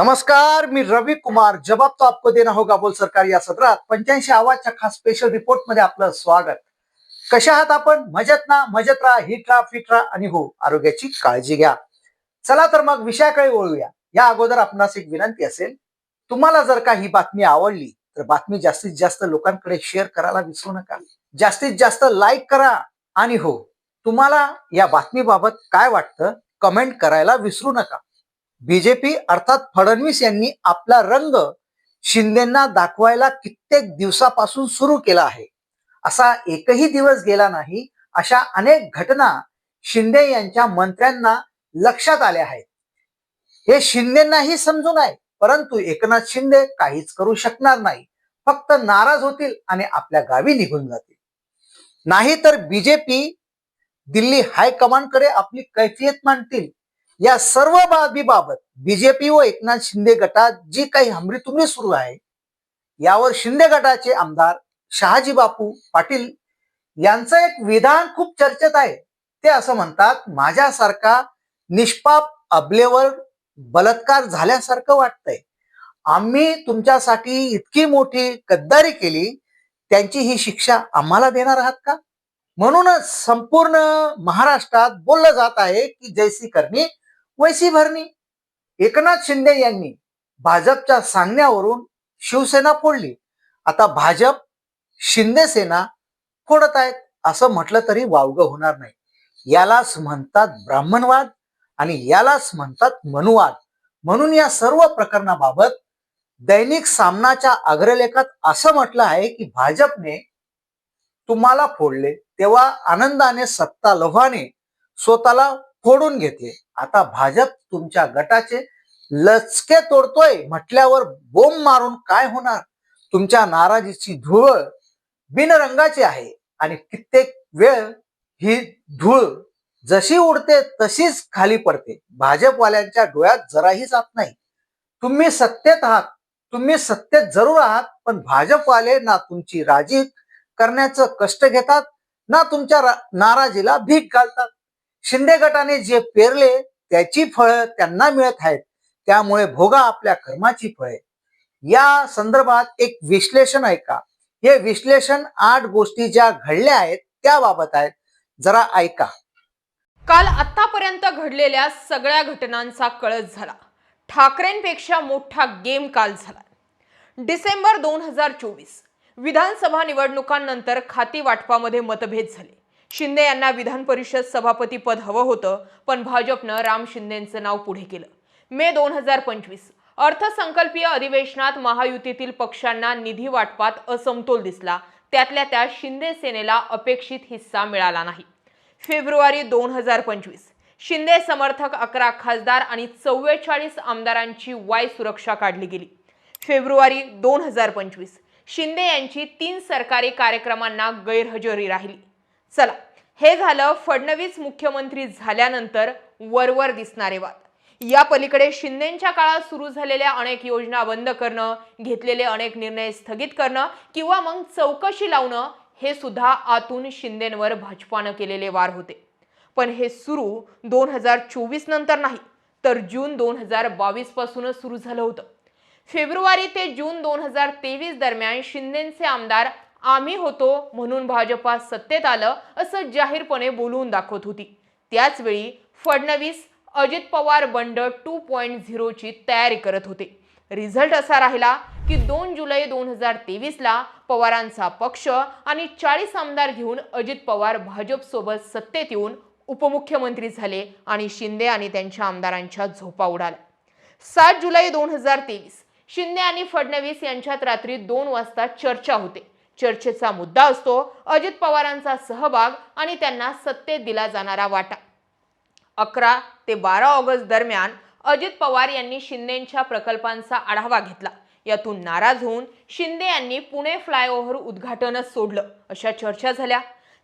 नमस्कार मी रवी कुमार. जवाब तो आपको देना होगा बोल सरकार या सत्रात पंच्याऐंशी आवाजच्या खास स्पेशल रिपोर्टमध्ये आपलं स्वागत. कशा आहात आपण? मजेत ना? मजेत राहा हिट राहा फिट राहा आणि हो आरोग्याची काळजी घ्या. चला तर मग विषयाकडे वळूया. या अगोदर आपणास एक विनंती असेल. तुम्हाला जर का ही बातमी आवडली तर बातमी जास्तीत जास्त लोकांकडे शेअर करायला विसरू नका. जास्तीत जास्त लाईक करा आणि हो तुम्हाला या बातमीबाबत काय वाटतं कमेंट करायला विसरू नका. बीजेपी अर्थात फडणवीस यांनी आपला रंग शिंदेना दाखवायला कित्येक दिवसापासून सुरू केला आहे. असा एकही दिवस गेला नाही अशा अनेक घटना शिंदे यांच्या मंत्र्यांना लक्षात आल्या आहेत. हे शिंदेनाही समजून आहे परंतु एकनाथ शिंदे काहीच करू शकणार नाही. फक्त नाराज होतील आणि आपल्या गावी निघून जातील. नाही तर बीजेपी दिल्ली हायकमांडकडे आपली कैफियत मांडतील. या सर्व बाबीबाबत बीजेपी व एकनाथ शिंदे गटात जी काही हमरीतुमरी सुरू आहे यावर शिंदे गटाचे आमदार शहाजी बापू पाटील यांचं एक विधान खूप चर्चेत आहे. ते असं म्हणतात माझ्यासारखा निष्पाप अबलेवर बलात्कार झाल्यासारखं वाटतंय. आम्ही तुमच्यासाठी इतकी मोठी गद्दारी केली त्यांची ही शिक्षा आम्हाला देणार आहात का? म्हणूनच संपूर्ण महाराष्ट्रात बोललं जात आहे की जयसी करणी वैसी भरणी. एकनाथ शिंदे यांनी भाजपच्या सांगण्यावरून शिवसेना फोडली. आता भाजप शिंदे सेना फोडत आहेत असं म्हटलं तरी वावगं होणार नाही. यालाच म्हणतात ब्राह्मणवाद आणि यालाच म्हणतात मनुवाद. म्हणून या सर्व प्रकरणाबाबत दैनिक सामनाच्या अग्रलेखात असं म्हटलं आहे की भाजपने तुम्हाला फोडले तेव्हा आनंदाने सत्ता लोभाने स्वतःला फोडून घेते. आता भाजप तुमच्या गटाचे लचके तोडतोय म्हटल्यावर बोंब मारून काय होणार? तुमच्या नाराजीची धूळ बिनरंगाची आहे आणि कित्येक वेळ ही धूळ जशी उडते तशीच खाली पडते. भाजपवाल्यांच्या डोळ्यात जराही जात नाही. तुम्ही सत्तेत आहात. तुम्ही सत्तेत जरूर आहात पण भाजपवाले ना तुमची राजी करण्याचं कष्ट घेतात ना तुमच्या नाराजीला भीक घालतात. शिंदे गटाने जे पेरले त्याची फळं त्यांना मिळत आहेत. त्यामुळे भोगा आपल्या कर्माची फळे. या संदर्भात एक विश्लेषण ऐका हे विश्लेषण आठ गोष्टी ज्या घडल्या आहेत त्याबाबत आहेत. जरा ऐका. काल आतापर्यंत घडलेल्या सगळ्या घटनांचा कळस झाला. ठाकरेंपेक्षा मोठा गेम काल झाला. डिसेंबर दोन हजार चोवीस. विधानसभा निवडणुकांनंतर खाती वाटपामध्ये मतभेद झाले. शिंदे यांना विधान परिषद सभापती पद हवं होतं पण भाजपनं राम शिंदेंचं नाव पुढे केलं. मे दोन हजार पंचवीस. अर्थसंकल्पीय अधिवेशनात महायुतीतील पक्षांना निधी वाटपात असमतोल दिसला. त्यातल्या त्या शिंदे सेनेला अपेक्षित हिस्सा मिळाला नाही. फेब्रुवारी दोन हजार पंचवीस. शिंदे समर्थक अकरा खासदार आणि चव्वेचाळीस आमदारांची वाय सुरक्षा काढली गेली. फेब्रुवारी दोन हजार पंचवीस. शिंदे यांची तीन सरकारी कार्यक्रमांना गैरहजेरी राहिली. चला हे झालं फडणवीस मुख्यमंत्री झाल्यानंतर वरवर दिसणारे वाद. या पलीकडे शिंदेच्या काळात सुरू झालेल्या अनेक योजना बंद करणं घेतलेले अनेक निर्णय स्थगित करणं किंवा मग चौकशी लावणं हे सुद्धा आतून शिंदेंवर भाजपानं केलेले वार होते. पण हे सुरू दोन हजार चोवीस नंतर नाही तर जून दोन हजार बावीस पासूनच सुरू झालं होतं. फेब्रुवारी ते जून दोन हजार तेवीस दरम्यान शिंदेचे आमदार आम्ही होतो म्हणून भाजपा सत्तेत आलं असं जाहीरपणे बोलवून दाखवत होती. त्याचवेळी फडणवीस अजित पवार बंड टू पॉईंट झिरोची तयारी करत होते. रिझल्ट असा राहिला की दोन जुलै दोन हजार तेवीसला पवारांचा पक्ष आणि चाळीस आमदार घेऊन अजित पवार भाजपसोबत सत्तेत येऊन उपमुख्यमंत्री झाले आणि शिंदे आणि त्यांच्या आमदारांच्या झोपा उडाल्या. सात जुलै दोन हजार तेवीस शिंदे आणि फडणवीस यांच्यात रात्री दोन वाजता चर्चा होते. चर्चेचा मुद्दा असतो अजित पवारांचा सहभाग आणि त्यांना सत्तेत दिला जाणारा वाटा. अकरा ते बारा ऑगस्ट दरम्यान अजित पवार यांनी शिंदेच्या प्रकल्पांचा आढावा घेतला. यातून नाराज होऊन शिंदे यांनी पुणे फ्लायओव्हर उद्घाटनच सोडलं अशा चर्चा झाल्या.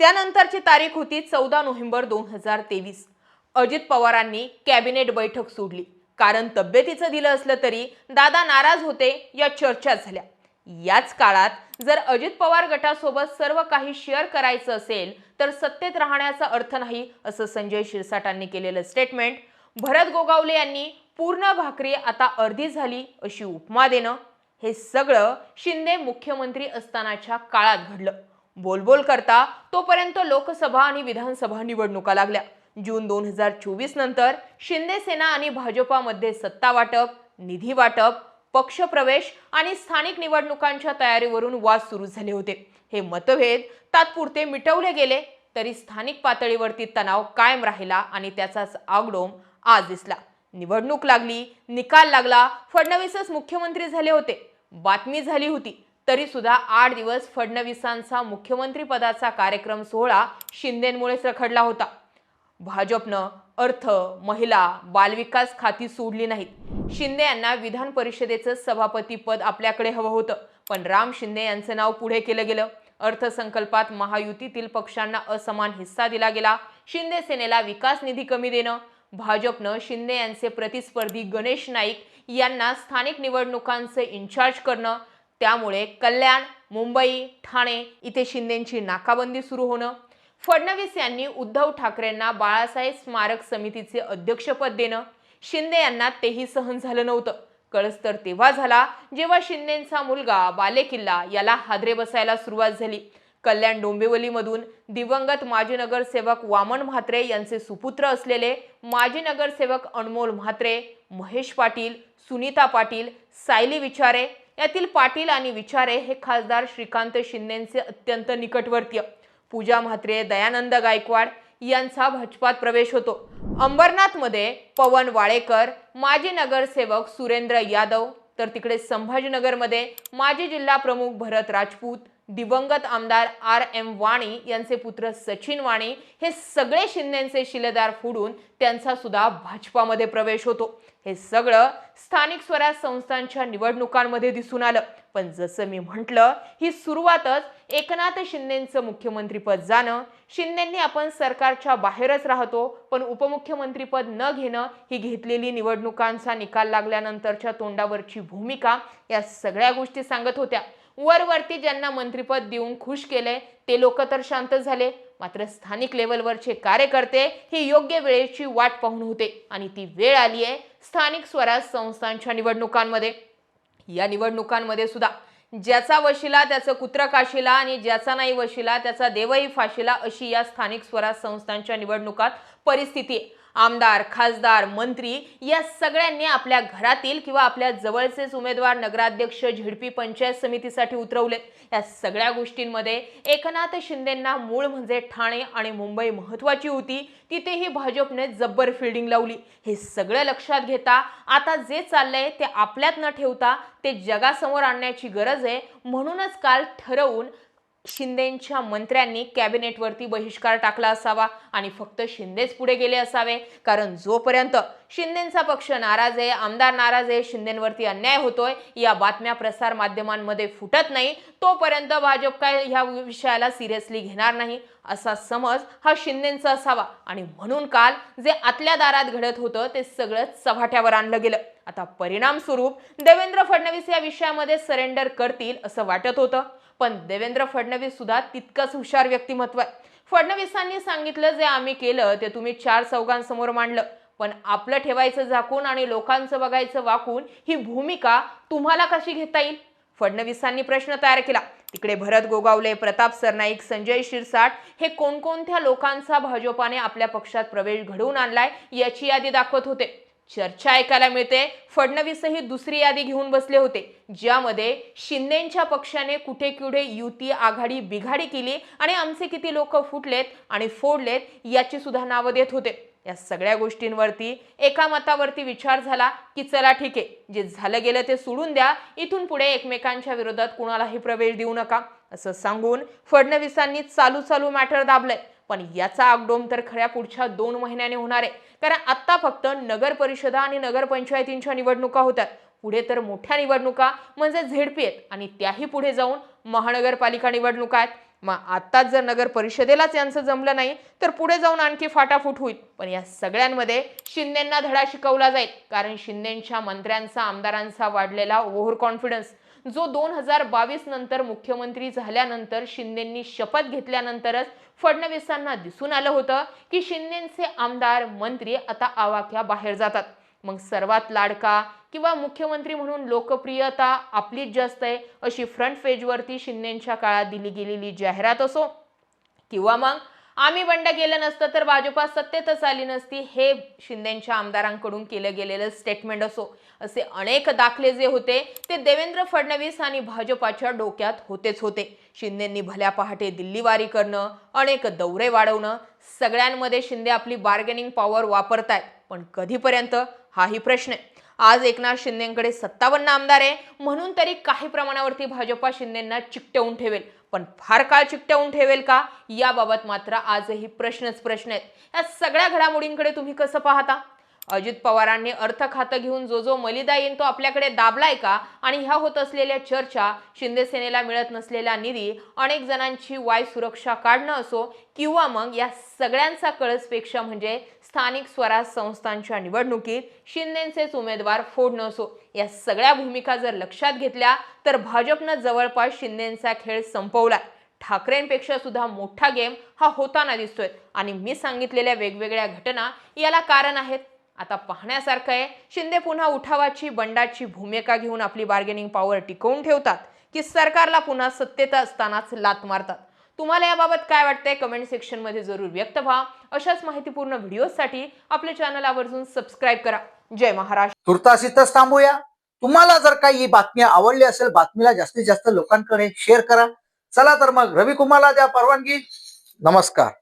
त्यानंतरची तारीख होती चौदा नोव्हेंबर दोन हजार तेवीस. अजित पवारांनी कॅबिनेट बैठक सोडली. कारण तब्येतीचं दिलं असलं तरी दादा नाराज होते या चर्चा झाल्या. याच काळात जर अजित पवार गटासोबत सर्व काही शेअर करायचं असेल तर सत्तेत राहण्याचा अर्थ नाही असं संजय शिरसाटांनी केलेलं स्टेटमेंट भरत गोगावले यांनी पूर्ण भाकरी आता अर्धी झाली अशी उपमा देणं. हे सगळं शिंदे मुख्यमंत्री असतानाच्या काळात घडलं. बोलबोल करता तोपर्यंत लोकसभा आणि विधानसभा निवडणुका लागल्या. जून दोन हजार चोवीस नंतर शिंदे सेना आणि भाजपामध्ये सत्ता वाटप निधी वाटप पक्षप्रवेश आणि स्थानिक निवडणुकांच्या तयारीवरून वाद सुरू झाले होते. हे मतभेद तात्पुरते मिटवले गेले तरी स्थानिक पातळीवरती तणाव कायम राहिला आणि त्याचाच आगडोम आज दिसला. निवडणूक लागली निकाल लागला फडणवीसच मुख्यमंत्री झाले होते. बातमी झाली होती तरी सुद्धा आठ दिवस फडणवीसांचा मुख्यमंत्री पदाचा कार्यक्रम सोहळा शिंदेमुळेच रखडला होता. भाजपनं अर्थ महिला बालविकास खाती सोडली नाहीत. शिंदे यांना विधान परिषदेचं सभापती पद आपल्याकडे हवं होतं पण राम शिंदे यांचं नाव पुढे केलं गेलं. अर्थसंकल्पात महायुतीतील पक्षांना असमान हिस्सा दिला गेला. शिंदे सेनेला विकास निधी कमी देणं भाजपनं शिंदे यांचे प्रतिस्पर्धी गणेश नाईक यांना स्थानिक निवडणुकांचे इन्चार्ज करणं त्यामुळे कल्याण मुंबई ठाणे इथे शिंदेंची नाकाबंदी सुरू होणं फडणवीस यांनी उद्धव ठाकरेंना बाळासाहेब स्मारक समितीचे अध्यक्षपद देणं शिंदे यांना तेही सहन झालं नव्हतं. कळस तर तेव्हा झाला जेव्हा शिंदेचा मुलगा बालेकिल्ला याला हादरे बसायला सुरुवात झाली. कल्याण डोंबिवलीमधून दिवंगत माजी नगरसेवक वामन म्हात्रे यांचे सुपुत्र असलेले माजी नगरसेवक अनमोल म्हात्रे महेश पाटील सुनीता पाटील सायली विचारे यातील पाटील आणि विचारे हे खासदार श्रीकांत शिंदेचे अत्यंत निकटवर्तीय. पूजा म्हात्रे दयानंद गायकवाड यांचा भाजपात प्रवेश होतो. अंबरनाथमध्ये पवन वाळेकर माजी नगरसेवक सुरेंद्र यादव तर तिकडे संभाजीनगरमध्ये माजी जिल्हा प्रमुख भरत राजपूत दिवंगत आमदार आर एम वाणी यांचे पुत्र सचिन वाणी हे सगळे शिंदेचे शिलेदार फोडून त्यांचा सुद्धा भाजपामध्ये प्रवेश होतो. हे सगळं स्थानिक स्वराज संस्थांच्या निवडणुकांमध्ये दिसून आलं. पण जसं मी म्हटलं ही सुरुवातच एकनाथ शिंदेचं मुख्यमंत्रीपद जाणं शिंदेंनी आपण सरकारच्या बाहेरच राहतो पण उपमुख्यमंत्रीपद न घेणं ही घेतलेली निवडणुकांचा निकाल लागल्यानंतरच्या तोंडावरची भूमिका या सगळ्या गोष्टी सांगत होत्या. वरवरती ज्यांना मंत्रीपद देऊन खुश केले ते लोक तर शांत झाले. मात्र स्थानिक लेवलवरचे कार्यकर्ते ही योग्य वेळेची वाट पाहून होते आणि ती वेळ आली आहे स्थानिक स्वराज संस्थांच्या निवडणुकांमध्ये. या निवडणुकांमध्ये सुद्धा ज्याचा वशिला त्याचं कुत्र काशीला आणि ज्याचा नाही वशिला त्याचा देवही फाशीला अशी या स्थानिक स्वराज संस्थांच्या निवडणुकात परिस्थिती आहे. आमदार खासदार मंत्री या सगळ्यांनी आपल्या घरातील किंवा आपल्या जवळचेच उमेदवार नगराध्यक्ष झिडपी पंचायत समितीसाठी उतरवले या सगळ्या गोष्टींमध्ये एकनाथ शिंदेंना मूळ म्हणजे ठाणे आणि मुंबई महत्वाची होती. तिथेही भाजपने जब्बर फिल्डिंग लावली. हे सगळं लक्षात घेता आता जे चाललंय ते आपल्यात न ठेवता ते जगासमोर आणण्याची गरज आहे. म्हणूनच काल ठरवून शिंदेंच्या मंत्र्यांनी कॅबिनेटवरती बहिष्कार टाकला असावा आणि फक्त शिंदेच पुढे गेले असावे. कारण जोपर्यंत शिंदेचा पक्ष नाराज आहे आमदार नाराज आहे शिंदेवरती अन्याय होतोय या बातम्या प्रसार माध्यमांमध्ये फुटत नाही तोपर्यंत भाजप काय ह्या विषयाला सिरियसली घेणार नाही असा समज हा शिंदेचा असावा. आणि म्हणून काल जे आतल्या दारात घडत होतं ते सगळं चव्हाट्यावर आणलं गेलं. आता परिणाम स्वरूप देवेंद्र फडणवीस या विषयामध्ये सरेंडर करतील असं वाटत होतं. पण देवेंद्र फडणवीस सुद्धा तितकंच हुशार व्यक्तिमत्व आहे. फडणवीसांनी सांगितलं जे आम्ही केलं ते तुम्ही चार चौघांसमोर मांडलं. पण आपलं ठेवायचं झाकून आणि लोकांचं बघायचं वाकून ही भूमिका तुम्हाला कशी घेता येईल? फडणवीसांनी प्रश्न तयार केला. तिकडे भरत गोगावले प्रताप सरनाईक संजय शिरसाट हे कोणकोणत्या लोकांचा भाजपाने आपल्या पक्षात प्रवेश घडवून आणलाय याची यादी दाखवत होते. चर्चा ऐकायला मिळते. फडणवीसही दुसरी यादी घेऊन बसले होते. ज्यामध्ये शिंदेच्या पक्षाने कुठे कुठे युती आघाडी बिघाडी केली आणि आमचे किती लोक फुटलेत आणि फोडलेत याची सुद्धा नावं देत होते. या सगळ्या गोष्टींवरती एका मतावरती विचार झाला की चला ठीक आहे. जे झालं गेलं ते सोडून द्या. इथून पुढे एकमेकांच्या विरोधात कुणालाही प्रवेश देऊ नका. असं सांगून फडणवीसांनी चालू चालू मॅटर दाबलंय. पण याचा आगडोम तर खऱ्या पुढच्या दोन महिन्याने होणार आहे. कारण आत्ता फक्त नगर परिषदा आणि नगरपंचायतींच्या निवडणुका होतात पुढे तर मोठ्या निवडणुका म्हणजे झेडपी आहेत. आणि त्याही पुढे जाऊन महानगरपालिका निवडणुका आहेत. मग आत्ताच जर नगर परिषदेलाच यांचं जमलं नाही तर पुढे जाऊन आणखी फाटाफूट होईल. पण या सगळ्यांमध्ये शिंदेंना धडा शिकवला जाईल. कारण शिंदेंच्या मंत्र्यांचा आमदारांचा वाढलेला ओव्हर कॉन्फिडन्स जो दोन हजार बावीस नंतर मुख्यमंत्री झाल्यानंतर शिंदेंनी शपथ घेतल्यानंतरच फडणवीसांना दिसून आलं होतं की शिंदेचे आमदार मंत्री आता आवाक्या बाहेर जातात. मग सर्वात लाडका किंवा मुख्यमंत्री म्हणून लोकप्रियता आपलीच जास्त आहे अशी फ्रंट पेजवरती शिंदेच्या काळात दिली गेलेली जाहिरात असो. किंवा मग आम्ही बंड केलं नसतं तर भाजपा सत्तेतच आली नसती हे शिंदेच्या आमदारांकडून केलं गेलेलं स्टेटमेंट असो. असे अनेक दाखले जे होते ते देवेंद्र फडणवीस आणि भाजपाच्या डोक्यात होतेच होते. शिंदेंनी भल्या पहाटे दिल्लीवारी करणं अनेक दौरे वाढवणं सगळ्यांमध्ये शिंदे आपली बार्गेनिंग पॉवर वापरतायत. पण कधीपर्यंत? हाही प्रश्न आहे. आज एकनाथ शिंदेकडे सत्तावन्न आमदार आहे. म्हणून तरी काही प्रमाणावरती भाजपा शिंदेंना चिकटवून ठेवेल. पण फार काळ चिकटवून ठेवेल का? याबाबत मात्र आजही प्रश्नच प्रश्न आहेत. या सगळ्या घडामोडींकडे तुम्ही कसं पाहता? अजित पवारांनी अर्थ खातं घेऊन जो जो मलिदा येईन तो आपल्याकडे दाबलाय का? आणि ह्या होत असलेल्या चर्चा शिंदे सेनेला मिळत नसलेला निधी अनेक जणांची वाय सुरक्षा काढणं असो किंवा मग या सगळ्यांचा कळसपेक्षा म्हणजे स्थानिक स्वराज संस्थांच्या निवडणुकीत शिंदेचेच उमेदवार फोडणं असो या सगळ्या भूमिका जर लक्षात घेतल्या तर भाजपनं जवळपास शिंदेचा खेळ संपवला ठाकरेंपेक्षा सुद्धा मोठा गेम हा होताना दिसतोय. आणि मी सांगितलेल्या वेगवेगळ्या घटना याला कारण आहेत आता पाहण्यासारखं आहे शिंदे पुन्हा उठावाची बंडाची भूमिका घेऊन आपली बार्गेनिंग पॉवर टिकवून ठेवतात. की सरकारला पुन्हा सत्तेत असतानाच लात मारतात. तुम्हाला याबाबत काय वाटतंय? कमेंट सेक्शनमध्ये जरूर व्यक्त व्हा. अशाच माहितीपूर्ण व्हिडिओसाठी आपल्या चॅनल आवर्जून सबस्क्राईब करा. जय महाराष्ट्र. तुर्तास इथंच थांबूया. तुम्हाला जर काही ही बातमी आवडली असेल बातमीला जास्तीत जास्त लोकांकडे शेअर करा. चला तर मग रवी कुमारला द्या परवानगी. नमस्कार.